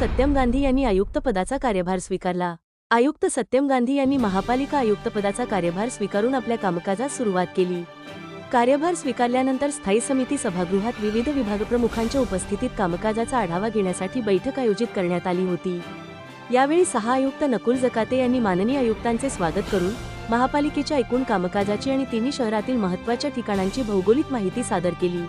सत्यम गांधी यांनी आयुक्तपदाचा कार्यभार स्वीकारला. आयुक्त सत्यम गांधी यांनी महापालिका आयुक्तपदाचा कार्यभार स्वीकारून आपल्या कामकाजास सुरुवात केली. कार्यभार स्वीकारल्यानंतर स्थायी समिती सभागृहात विविध विभागप्रमुखांच्या उपस्थितीत कामकाजाचा आढावा घेण्यासाठी बैठक आयोजित करण्यात आली होती. यावेळी सहा आयुक्त नकुल जकाते यांनी माननीय आयुक्तांचे स्वागत करून महापालिकेच्या एकूण कामकाजाची आणि तिन्ही शहरातील महत्त्वाच्या ठिकाणांची भौगोलिक माहिती सादर केली.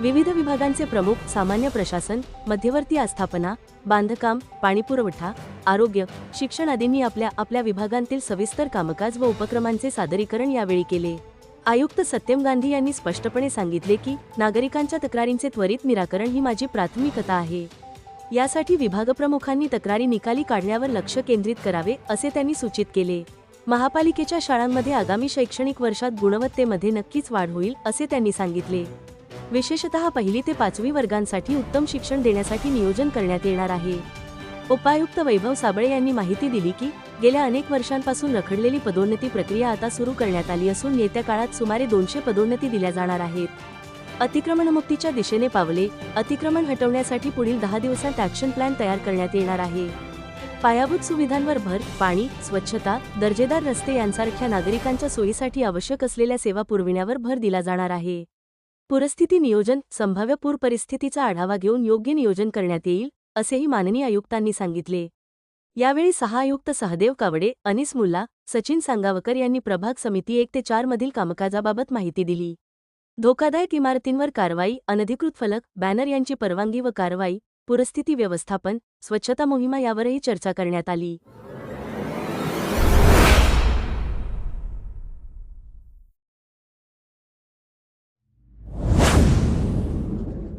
विविध विभागांचे प्रमुख सामान्य प्रशासन मध्यवर्ती आस्थापना बांधकाम पाणीपुरवठा आरोग्य शिक्षण आदींनी आपल्या आपल्या विभागांतील सविस्तर कामकाज व उपक्रमांचे सादरीकरण यावेळी केले. आयुक्त सत्यम गांधी यांनी स्पष्टपणे सांगितले की नागरिकांच्या तक्रारींचे त्वरित निराकरण ही माझी प्राथमिकता आहे. यासाठी विभागप्रमुखांनी तक्रारी निकाली काढण्यावर लक्ष केंद्रित करावे असे त्यांनी सूचित केले. महापालिकेच्या शाळांमध्ये आगामी शैक्षणिक वर्षात गुणवत्तेमध्ये नक्कीच वाढ होईल असे त्यांनी सांगितले. विशेषतः पहिली ते पाचवी वर्गांसाठी उत्तम शिक्षण देण्यासाठी नियोजन करण्यात येणार आहे. उपायुक्त वैभव साबळे यांनी माहिती दिली की गेल्या अनेक वर्षांपासून रखडलेली पदोन्नती प्रक्रिया आता सुरू करण्यात आली असून येत्या काळात सुमारे दोनशे पदोन्नती दिल्या जाणार आहेत. अतिक्रमणमुक्तीच्या दिशेने पावले अतिक्रमण हटवण्यासाठी पुढील दहा दिवसांत ॲक्शन प्लॅन तयार करण्यात येणार आहे. पायाभूत सुविधांवर भर पाणी स्वच्छता दर्जेदार रस्ते यांसारख्या नागरिकांच्या सोयीसाठी आवश्यक असलेल्या सेवा पुरविण्यावर भर दिला जाणार आहे. पुरस्थिती नियोजन संभाव्य पूर परिस्थितीचा आढावा घेऊन योग्य नियोजन करण्यात येईल असेही माननीय आयुक्तांनी सांगितले. यावेळी सहा आयुक्त सहदेव कावडे अनिस मुल्ला सचिन सांगावकर यांनी प्रभाग समिती एक ते चार मधील कामकाजाबाबत माहिती दिली. धोकादायक इमारतींवर कारवाई अनधिकृत फलक बॅनर यांची परवानगी व कारवाई पुरस्थिती व्यवस्थापन स्वच्छता मोहिमा यावरही चर्चा करण्यात आली.